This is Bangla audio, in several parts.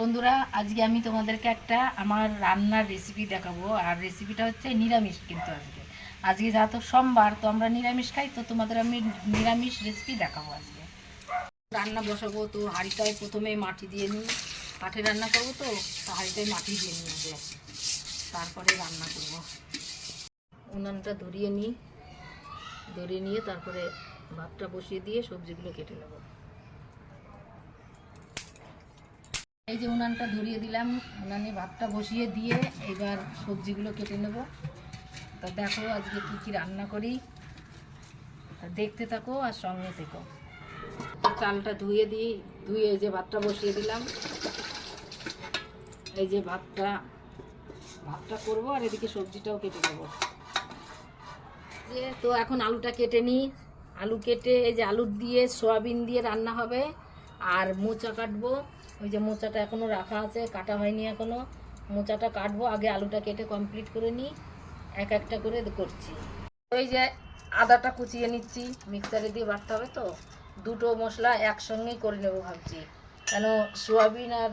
বন্ধুরা, আজকে আমি তোমাদেরকে একটা আমার রান্নার রেসিপি দেখাবো। আর রেসিপিটা হচ্ছে নিরামিষ কিন্তু আজকে। আজকে যেহেতু সোমবার, তো আমরা নিরামিষ খাই, তো তোমাদের আমি নিরামিষ রেসিপি দেখাবো আজকে। রান্না বসাবো, তো হাঁড়িটায় প্রথমে মাটি দিয়ে নিই। কাঠে রান্না করব তো তো হাঁড়িটায় মাটি দিয়ে নিই আগে তারপরে রান্না করব। উনানটা ধরিয়ে নিই। ধরিয়ে নিয়ে তারপরে ভাতটা বসিয়ে দিয়ে সবজিগুলো কেটে নেব। এই যে উনানটা ধরিয়ে দিলাম, উনানে ভাতটা বসিয়ে দিয়ে এবার সবজিগুলো কেটে নেব। তা দেখো আজকে কি কি রান্না করি। তা দেখতে থাকো আর সঙ্গে থেকো। চালটা ধুয়ে দিই, ধুয়ে এই যে ভাতটা বসিয়ে দিলাম। এই যে ভাতটা ভাতটা করব আর এদিকে সবজিটাও কেটে নেব। যে তো এখন আলুটা কেটে নিই। আলু কেটে এই যে আলু দিয়ে, সয়াবিন দিয়ে রান্না হবে। আর মোচা কাটবো। ওই যে মোচাটা এখনও রাখা আছে, কাটা হয়নি এখনও। মোচাটা কাটবো, আগে আলুটা কেটে কমপ্লিট করে নিই, এক একটা করে করছি। ওই যে আদাটা কুচিয়ে নিচ্ছি মিক্সারে দিয়ে বাটতে হবে তো। দুটো মশলা একসঙ্গেই করে নেব ভাবছি। কেন সোয়াবিন আর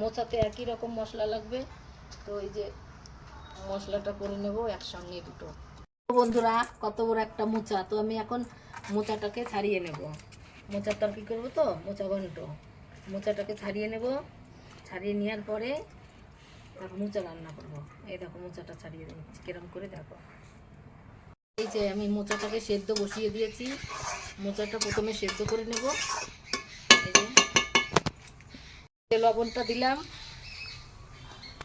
মোচাতে একই রকম মশলা লাগবে? তো ওই যে মশলাটা করে নেব একসঙ্গে দুটো। বন্ধুরা, কত বড় একটা মোচা। তো আমি এখন মোচাটাকে ছাড়িয়ে নেব। মোচার তরকি করব তো, মোচা ঘন্ট। মোচাটাকে ছাড়িয়ে নেব। ছাড়িয়ে নেওয়ার পরে তারপর মোচা রান্না করব। এই দেখো মোচাটা ছাড়িয়ে নিচ্ছি, কিরম করে দেখো। এই যে আমি মোচাটাকে সেদ্ধ বসিয়ে দিয়েছি। মোচাটা প্রথমে সেদ্ধ করে নেব। লবণটা দিলাম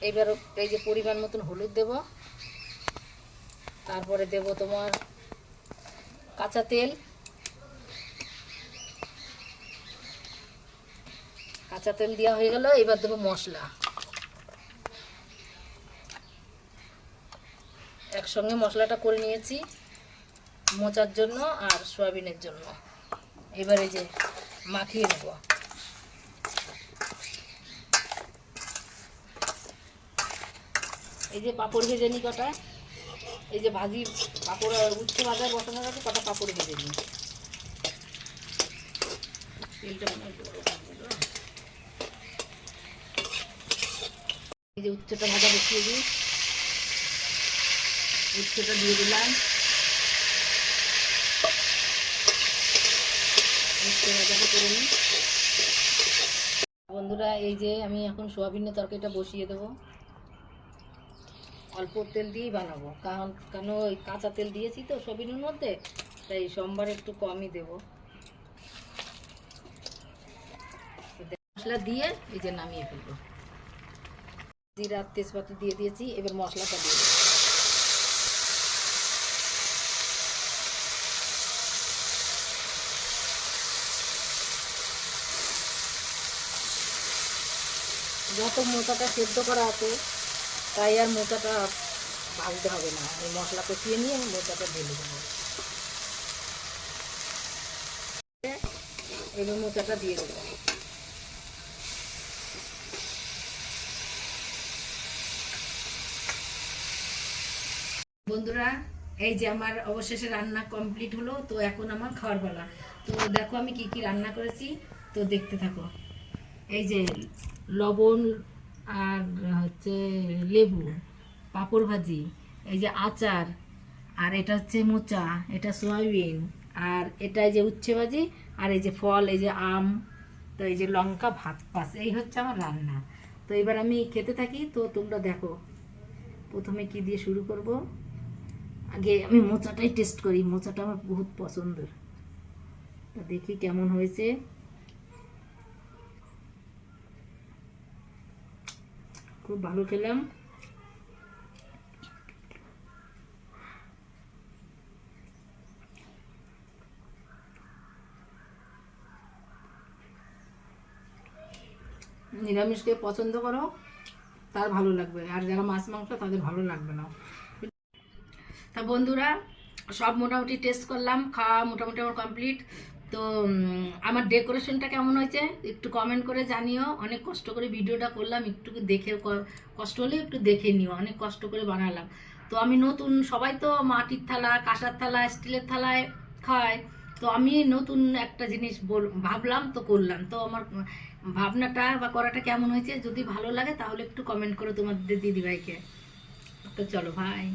এবার এই যে পরিমাণ মতন হলুদ দেব। তারপরে দেব তোমার কাঁচা তেল। কাঁচা তেল দেওয়া হয়ে গেল, এবার দেবো মশলা। একসঙ্গে মশলাটা করে নিয়েছি, মোচার জন্য আর সয়াবিনের জন্য। এবার এই যে মাখিয়ে নেব। এই যে পাঁপড় ভেজে নিই কটা, এই যে ভাজি পাঁপড়, উচ্ছে ভাজা বসানো আগে কটা পাঁপড় ভেজে নিই তেলটা মনে হয় বড় থাকবে তো। এই যে উচ্ছেটা ভাজা বসিয়ে দিই। উচ্চটা দিয়ে দিলাম। ভাজাটা করে নিই। বন্ধুরা, এই যে আমি এখন সোয়াবিনের তরকারিটা বসিয়ে দেবো। অল্প তেল দিয়েই বানাবো। কারণ, কেন ওই কাঁচা তেল দিয়েছি তো সোয়াবিনের মধ্যে, তাই সোমবার একটু কমই দেবো। মশলা দিয়ে এই যে নামিয়ে ফেলব। জিরা তেজপাতা দিয়ে দিয়েছি, এবার মশলাটা দিয়ে দেবো যত মোচাটা সেদ্ধ করা আছে, তাই আর মোচাটা ভাজতে হবে না। এই মশলা কষিয়ে নিয়ে মোচাটা ঢেলে দেবো। এবার মোচাটা দিয়ে দেবো। বন্ধুরা, এই যে আমার অবশেষে রান্না কমপ্লিট হলো, তো এখন আমার খাওয়ার বেলা তো দেখো আমি কি কি রান্না করেছি, তো দেখতে থাকো। এই যে লবণ আর হচ্ছে লেবু, পাঁপড় ভাজি, এই যে আচার, আর এটা হচ্ছে মোচা, এটা সয়াবিন, আর এটা যে উচ্ছে ভাজি, আর এই যে ফল, এই যে আম, তো এই যে লঙ্কা ভাত পাস এই হচ্ছে আমার রান্না। তো এবার আমি খেতে থাকি, তো তোমরা দেখো, প্রথমে কি দিয়ে শুরু করব? আগে আমি মোচাটাই টেস্ট করি, মোচাটা আমার বহুত পছন্দের। তা দেখি কেমন হয়েছে। খুব ভালো খেলাম। নিরামিষকে পছন্দ করো, তার ভালো লাগবে। আর যারা মাছ মাংস, তাদের ভালো লাগবে না। তা বন্ধুরা, সব মোটামুটি টেস্ট করলাম, খাওয়া মোটামুটি আমার কমপ্লিট তো আমার ডেকোরেশনটা কেমন হয়েছে একটু কমেন্ট করে জানিও। অনেক কষ্ট করে ভিডিওটা করলাম, একটু দেখে কষ্ট হলে একটু দেখে নিও, অনেক কষ্ট করে বানালাম। তো আমি নতুন, সবাই তো মাটির থালা, কাঁসার থালা স্টিলের থালায় খায়। তো আমি নতুন একটা জিনিস বল, ভাবলাম তো করলাম। তো আমার ভাবনাটা বা করাটা কেমন হয়েছে, যদি ভালো লাগে তাহলে একটু কমেন্ট করো তোমাদের দিদিভাইকে। তো চলো ভাই